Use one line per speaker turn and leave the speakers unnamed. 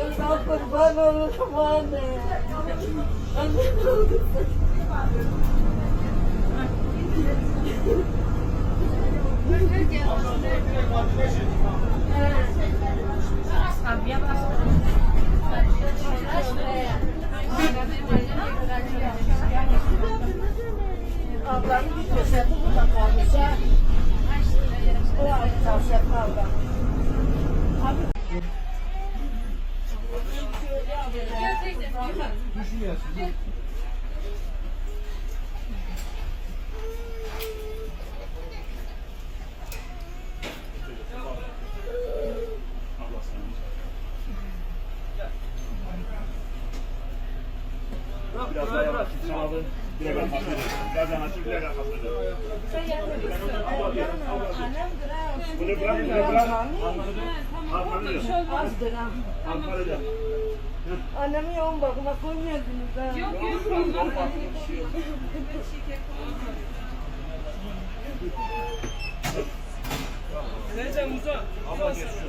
Kurban olurum anne. Anne ne olursun. Ablam bir köşe burada kalmış
Biraz daha yavaş. Sağlı. Direkt kapatacağım. Biraz yanaşır, direkt kapatacağım. Bunu bırak, bunu bırak. Halkalıyor.
Azdır ha.
Halkalıyor.
Annemi yoğun bakıma koymayadınız ha.
Yok yok.
Abla geçiyorsun.